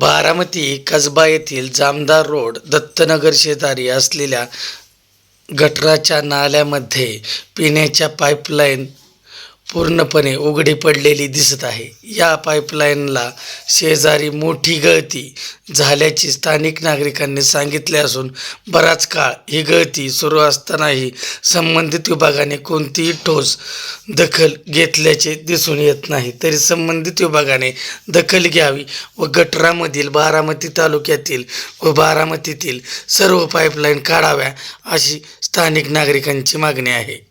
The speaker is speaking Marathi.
बारामती कसबा येथील जामदार रोड दत्तनगर शेजारी असलेल्या गटराच्या नाल्यामध्ये पिण्याच्या पाईपलाईन पूर्णपणे उघडी पडलेली दिसत आहे. या पाईपलाईनला शेजारी मोठी गळती झाल्याची स्थानिक नागरिकांनी सांगितले असून बराच काळ ही गळती सुरू असतानाही संबंधित विभागाने कोणतीही ठोस दखल घेतल्याचे दिसून येत नाही. तरी संबंधित विभागाने दखल घ्यावी व गटरामधील बारामती तालुक्यातील व बारामतीतील सर्व पाईपलाईन काढाव्या अशी स्थानिक नागरिकांची मागणी आहे.